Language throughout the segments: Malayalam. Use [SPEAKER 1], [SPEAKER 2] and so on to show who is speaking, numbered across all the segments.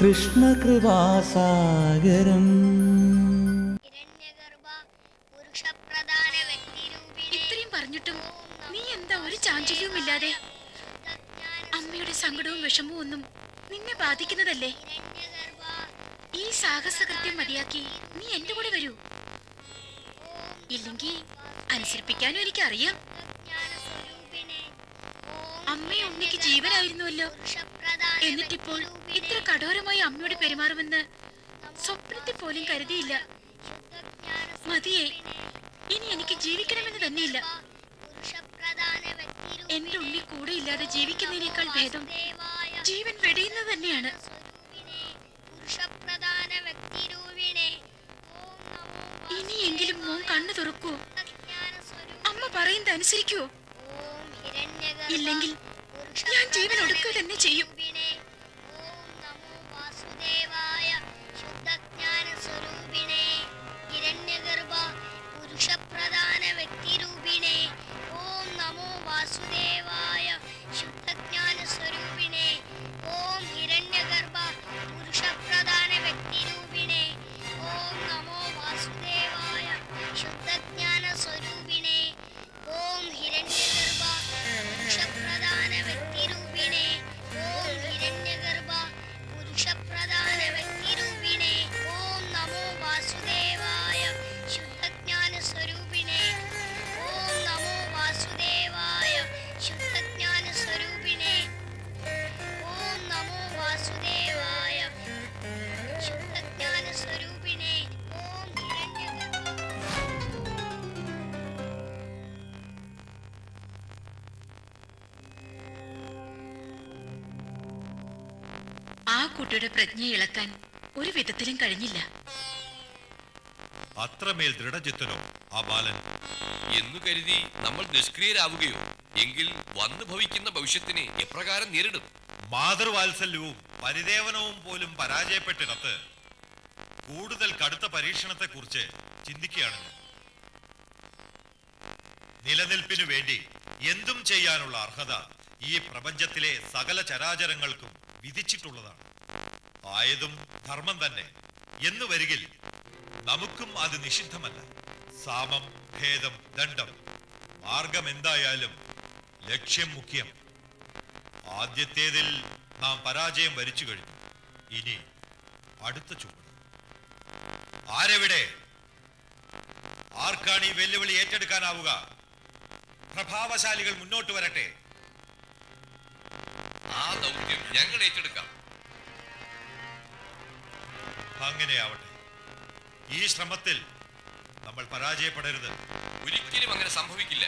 [SPEAKER 1] കൃഷ്ണകൃപാസാഗരം
[SPEAKER 2] പുരുഷപ്രധാന വ്യക്തിരൂപിണേ
[SPEAKER 3] ഇത്രയും പറഞ്ഞിട്ടും നീ എന്താ ഒരു ചാഞ്ചല്യവുമില്ലാതെ? അമ്മയുടെ സങ്കടവും വിഷമവും ഒന്നും നിന്നെ ബാധിക്കുന്നതല്ലേ? ഈ സാഹസകൃത്യം മതിയാക്കി നീ എന്റെ കൂടെ വരൂ. ഇല്ലെങ്കിൽ അനുസരിപ്പിക്കാനും എനിക്കറിയാം. അമ്മയും ഉണ്ണിക്ക് ജീവനായിരുന്നുവല്ലോ. എന്നിട്ടിപ്പോൾ ഇത്ര കഠോരമായി അമ്മയോട് പെരുമാറുമെന്ന് സ്വപ്നത്തിൽ പോലും കരുതിയില്ല. മതിയെ ഇനി എനിക്ക് ജീവിക്കണമെന്ന് തന്നെയില്ല. എന്റെ ഉണ്ണി കൂടെ ഇല്ലാതെ ജീവിക്കുന്നതിനേക്കാൾ ഭേദം ജീവൻ വെടിയുന്നത് തന്നെയാണ്. ഇനിയെങ്കിലും മോൻ കണ്ണു തുറക്കൂ അമ്മ പറയുന്നത്
[SPEAKER 2] അനുസരിക്കൂ
[SPEAKER 3] ഇല്ലെങ്കിൽ ഞാൻ ജീവൻ ഒടുക്കുക തന്നെ ചെയ്യും. കുട്ടിയുടെ പ്രജ്ഞ ഇളക്കാൻ ഒരു വിധത്തിലും കഴിഞ്ഞില്ല.
[SPEAKER 4] അത്രമേൽ ദൃഢചിത്തനോ ആ ബാലൻ.
[SPEAKER 5] എന്നു കരുതി നമ്മൾ നിഷ്ക്രിയരാവുകയോ എങ്കിൽ വന്നു ഭവിക്കുന്ന ഭവിഷ്യത്തിനെ എപ്രകാരം നേരിടും?
[SPEAKER 4] മാതൃവാത്സല്യവും പരിദേവനവും പോലും പരാജയപ്പെട്ടിടത്ത് കൂടുതൽ കടുത്ത പരീക്ഷണത്തെക്കുറിച്ച് ചിന്തിക്കുകയാണ് നിലനിൽപ്പിനു വേണ്ടി എന്തും ചെയ്യാനുള്ള അർഹത ഈ പ്രപഞ്ചത്തിലെ സകല ചരാചരങ്ങൾക്കും വിധിച്ചിട്ടുള്ളതാണ്. ആയതും ധർമ്മം തന്നെ. എന്ന് വരികിൽ നമുക്കും അത് നിഷിദ്ധമല്ല. സാമം ഭേദം ദണ്ഡം. മാർഗം എന്തായാലും ലക്ഷ്യം മുഖ്യം. ആദ്യത്തേതിൽ നാം പരാജയം വരിച്ചു കഴിഞ്ഞു. ഇനി അടുത്ത ചുവട്. ആരെവിടെ? ആർക്കാണ് ഈ വെല്ലുവിളി ഏറ്റെടുക്കാനാവുക? പ്രഭാവശാലികൾ മുന്നോട്ട് വരട്ടെ.
[SPEAKER 5] ആ ദൗത്യം ഞങ്ങൾ ഏറ്റെടുക്കാം.
[SPEAKER 4] അങ്ങനെയാവട്ടെ. ഈ ശ്രമത്തിൽ നമ്മൾ പരാജയപ്പെടരുത്.
[SPEAKER 5] ഒരിക്കലും അങ്ങനെ സംഭവിക്കില്ല.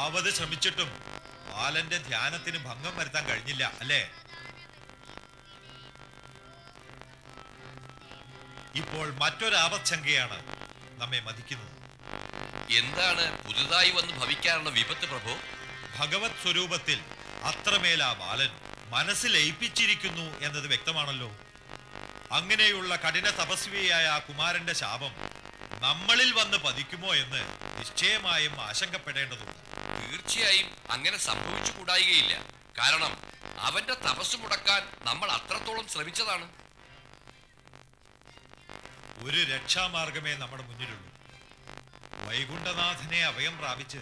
[SPEAKER 4] ആവത് ശ്രമിച്ചിട്ടും ബാലന്റെ ധ്യാനത്തിന് ഭംഗം വരുത്താൻ കഴിഞ്ഞില്ല അല്ലേ? ഇപ്പോൾ മറ്റൊരാപത്ശങ്കയാണ് നമ്മെ മതിക്കുന്നത്.
[SPEAKER 5] എന്താണ് പുതുതായി വന്ന് ഭവിക്കാനുള്ള വിപത്ത് പ്രഭു?
[SPEAKER 4] ഭഗവത് സ്വരൂപത്തിൽ അത്രമേൽ ആ ബാലൻ മനസ്സിൽ ലയിപ്പിച്ചിരിക്കുന്നു എന്നത് വ്യക്തമാണല്ലോ. അങ്ങനെയുള്ള കഠിന തപസ്വിയായ ആ കുമാരന്റെ ശാപം നമ്മളിൽ വന്ന് പതിക്കുമോ എന്ന് നിശ്ചയമായും ആശങ്കപ്പെടേണ്ടതുണ്ട്.
[SPEAKER 5] തീർച്ചയായും അങ്ങനെ സംഭവിച്ചു കൂടായികയില്ല. കാരണം അവന്റെ തപസ് മുടക്കാൻ നമ്മൾ അത്രത്തോളം ശ്രമിച്ചതാണ്.
[SPEAKER 4] ഒരു രക്ഷാമാർഗമേ നമ്മുടെ മുന്നിലുള്ളൂ. വൈകുണ്ഠനാഥനെ അഭയം പ്രാപിച്ച്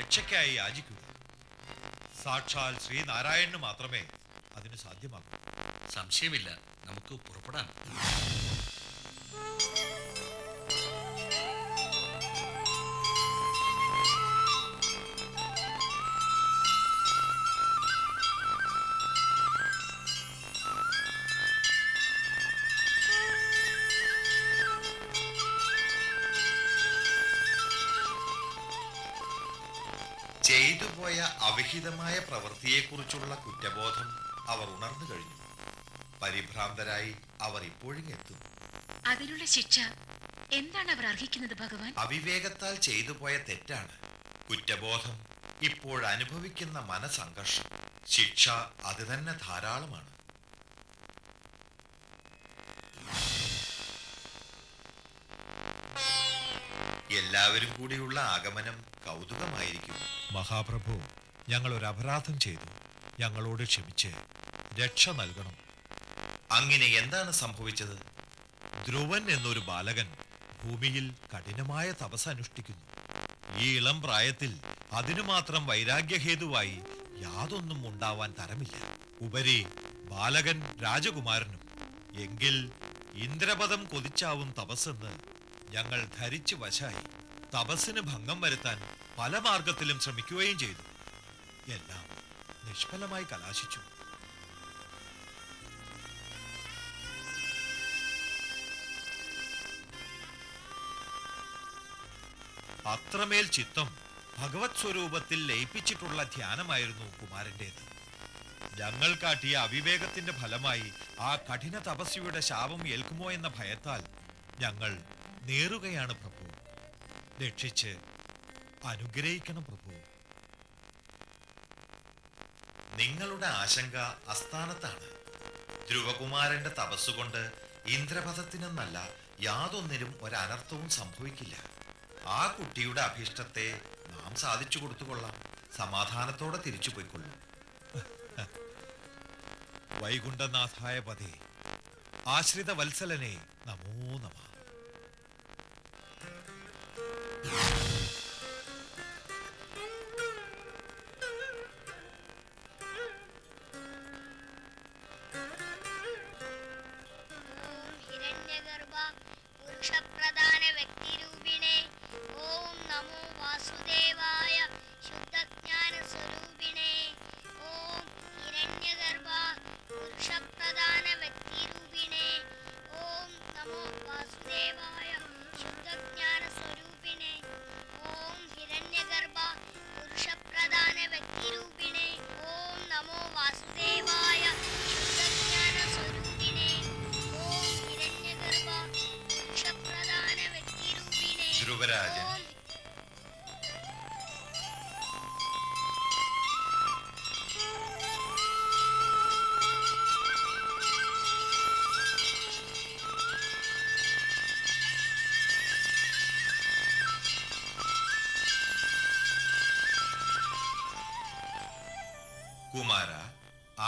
[SPEAKER 4] രക്ഷയ്ക്കായി യാചിക്കൂ സാക്ഷാൽ ശ്രീനാരായണന് മാത്രമേ അതിന് സാധ്യമാകൂ.
[SPEAKER 6] സംശയമില്ല. നമുക്ക് പുറപ്പെടാം.
[SPEAKER 4] പോയ അവിഹിതമായ പ്രവൃത്തിയെക്കുറിച്ചുള്ള കുറ്റബോധം അവർ ഉണർന്നു കഴിഞ്ഞു. പരിഭ്രാന്തരായി അവർ ഇപ്പോഴും എത്തും.
[SPEAKER 3] അതിനുള്ള ശിക്ഷ എന്താണ് അവർ അർഹിക്കുന്നത് ഭഗവാൻ?
[SPEAKER 4] അവിവേകത്താൽ ചെയ്തു പോയ തെറ്റാണ്. കുറ്റബോധം ഇപ്പോൾ അനുഭവിക്കുന്ന മനസംഘർഷം. ശിക്ഷ അത് തന്നെ ധാരാളമാണ്. എല്ലാവരും കൂടിയുള്ള ആഗമനം കൗതുകമായിരിക്കും. മഹാപ്രഭു ഞങ്ങൾ ഒരു അപരാധം ചെയ്തു. ഞങ്ങളോട് ക്ഷമിച്ച് രക്ഷ നൽകണം. അങ്ങനെ എന്താണ് സംഭവിച്ചത്? ധ്രുവൻ എന്നൊരു ബാലകൻ ഭൂമിയിൽ കഠിനമായ തപസ് അനുഷ്ഠിക്കുന്നു. ഈ ഇളം പ്രായത്തിൽ അതിനു മാത്രം വൈരാഗ്യഹേതുവായി യാതൊന്നും ഉണ്ടാവാൻ തരമില്ല. ഉപരി ബാലകൻ രാജകുമാരനും. എങ്കിൽ ഇന്ദ്രപദം കൊതിച്ചാവും തപസ്സെന്ന് ഞങ്ങൾ ധരിച്ചു വശായി തപസ്സിന് ഭംഗം വരുത്താൻ പല മാർഗത്തിലും ശ്രമിക്കുകയും ചെയ്തു. എല്ലാം നിഷ്ഫലമായി കലാശിച്ചു. അത്രമേൽ ചിത്തം ഭഗവത് സ്വരൂപത്തിൽ ലയിപ്പിച്ചിട്ടുള്ള ധ്യാനമായിരുന്നു കുമാരന്റേത് ഞങ്ങൾ കാട്ടിയ അവിവേകത്തിന്റെ ഫലമായി ആ കഠിന തപസ്വിയുടെ ശാപം ഏൽക്കുമോ എന്ന ഭയത്താൽ ഞങ്ങൾ നേറുകയാണ് പ്രഭു. രക്ഷിച്ച് അനുഗ്രഹിക്കണം പ്രഭു. നിങ്ങളുടെ ആശങ്ക അസ്ഥാനത്താണ്. ധ്രുവകുമാരന്റെ തപസ്സുകൊണ്ട് ഇന്ദ്രപഥത്തിനെന്നല്ല യാതൊന്നിനും ഒരനർത്ഥവും സംഭവിക്കില്ല. ആ കുട്ടിയുടെ അഭീഷ്ടത്തെ നാം സാധിച്ചു കൊടുത്തുകൊള്ളാം. സമാധാനത്തോടെ തിരിച്ചു പോയിക്കൊള്ളൂ. വൈകുണ്ഠനാഥായ പതി ആശ്രിത വത്സലനെ നമോ നമ. you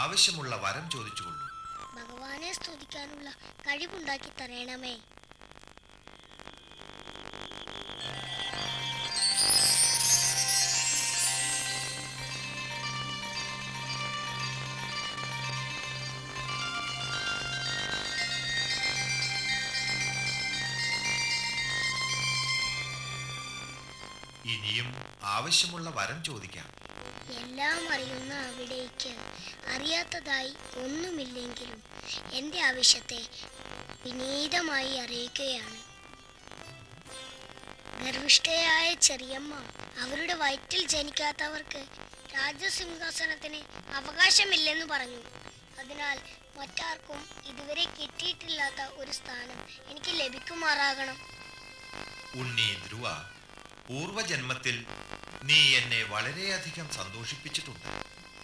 [SPEAKER 4] ആവശ്യമുള്ള വരം ചോദിച്ചുകൊള്ളു
[SPEAKER 2] ഭഗവാനെ സ്തുതിക്കാനുള്ള കഴിവുണ്ടാക്കി തരണമേ.
[SPEAKER 4] ഇനിയും ആവശ്യമുള്ള വരം ചോദിക്കാം.
[SPEAKER 2] എല്ലാം അറിയുന്ന അവിടേക്ക് അറിയാത്തതായി ഒന്നുമില്ലെങ്കിലും എന്റെ ആവശ്യത്തെ വിനീതമായി അറിയിക്കുകയാണ്. ഗർഭിഷ്ഠയായ ചെറിയമ്മ
[SPEAKER 3] അവരുടെ വയറ്റിൽ ജനിക്കാത്തവർക്ക് രാജസിംഹാസനത്തിന് അവകാശമില്ലെന്ന് പറഞ്ഞു. അതിനാൽ മറ്റാർക്കും ഇതുവരെ കിട്ടിയിട്ടില്ലാത്ത ഒരു സ്ഥാനം എനിക്ക് ലഭിക്കുമാറാകണം.
[SPEAKER 4] ഉണ്ണി ധ്രുവ പൂർവജന്മത്തിൽ നീ എന്നെ വളരെയധികം സന്തോഷിപ്പിച്ചിട്ടുണ്ട്.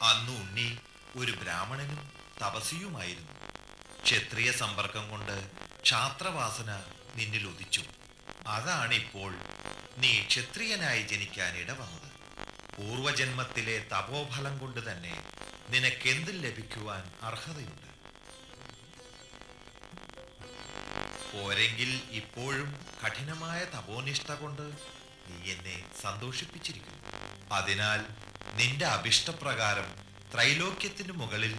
[SPEAKER 4] അന്ന് ഉണ്ണി ഒരു ബ്രാഹ്മണനും തപസിയുമായിരുന്നു ക്ഷത്രിയ സമ്പർക്കം കൊണ്ട് ക്ഷാത്രവാസന നിന്നിൽ ഉദിച്ചു. അതാണിപ്പോൾ നീ ക്ഷത്രിയനായി ജനിക്കാൻ ഇടവന്നത്. പൂർവജന്മത്തിലെ തപോഫലം കൊണ്ട് തന്നെ നിനക്കെന്തിൽ ലഭിക്കുവാൻ അർഹതയുണ്ട്? പോരെങ്കിൽ ഇപ്പോഴും കഠിനമായ തപോനിഷ്ഠ കൊണ്ട് നീ എന്നെ സന്തോഷിപ്പിച്ചിരിക്കുന്നു. അതിനാൽ നിന്റെ അഭിഷ്ടപ്രകാരം ത്രൈലോക്യത്തിന് മുകളിൽ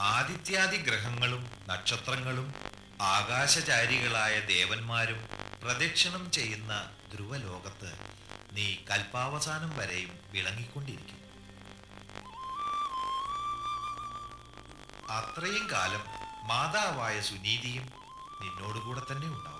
[SPEAKER 4] ആദിത്യാദി ഗ്രഹങ്ങളും നക്ഷത്രങ്ങളും ആകാശചാരികളായ ദേവന്മാരും പ്രദക്ഷിണം ചെയ്യുന്ന ധ്രുവലോകത്ത് നീ കൽപ്പാവസാനം വരെയും വിളങ്ങിക്കൊണ്ടിരിക്കും. അത്രയും കാലം മാതാവായ സുനീതിയും നിന്നോടുകൂടെ തന്നെ ഉണ്ടാവും.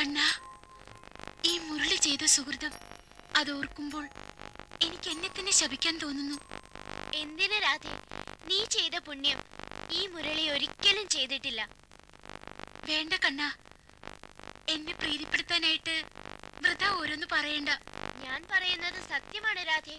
[SPEAKER 2] കണ്ണാ ഈ മുരളി ചെയ്ത സുഹൃതം അതോർക്കുമ്പോൾ എനിക്ക് എന്നെ തന്നെ ശപിക്കാൻ തോന്നുന്നു.
[SPEAKER 7] എന്തിന് രാധേ? നീ ചെയ്ത പുണ്യം ഈ മുരളി ഒരിക്കലും ചെയ്തിട്ടില്ല.
[SPEAKER 2] വേണ്ട കണ്ണ എന്നെ പ്രീതിപ്പെടുത്താനായിട്ട് വൃത ഓരോന്ന് പറയണ്ട.
[SPEAKER 7] ഞാൻ പറയുന്നത് സത്യമാണ് രാധേ.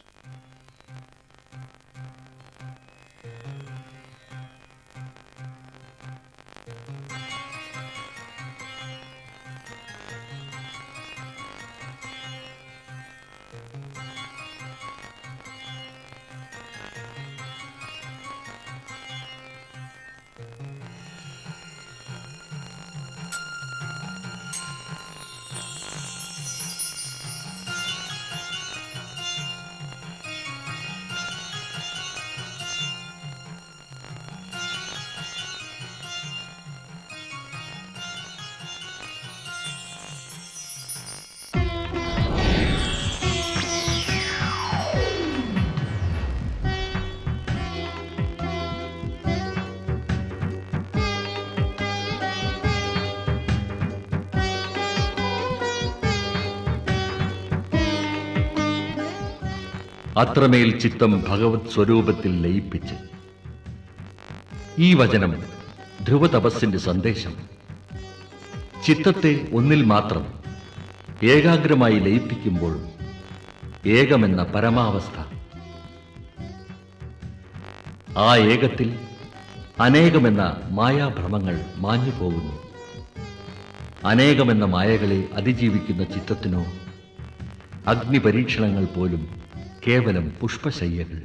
[SPEAKER 8] അത്രമേൽ ചിത്തം ഭഗവത് സ്വരൂപത്തിൽ ലയിപ്പിച്ച്. ഈ വചനം ധ്രുവ തപസ്സിന്റെ സന്ദേശം. ചിത്തത്തെ ഒന്നിൽ മാത്രം ഏകാഗ്രമായി ലയിപ്പിക്കുമ്പോൾ ഏകമെന്ന പരമാവസ്ഥ. ആ ഏകത്തിൽ അനേകമെന്ന മായാഭ്രമങ്ങൾ മാഞ്ഞു പോകുന്നു. അനേകമെന്ന മായകളെ അതിജീവിക്കുന്ന ചിത്തത്തിനോ അഗ്നിപരീക്ഷണങ്ങൾ പോലും கேவலம் புஷ்ப செய்யகள்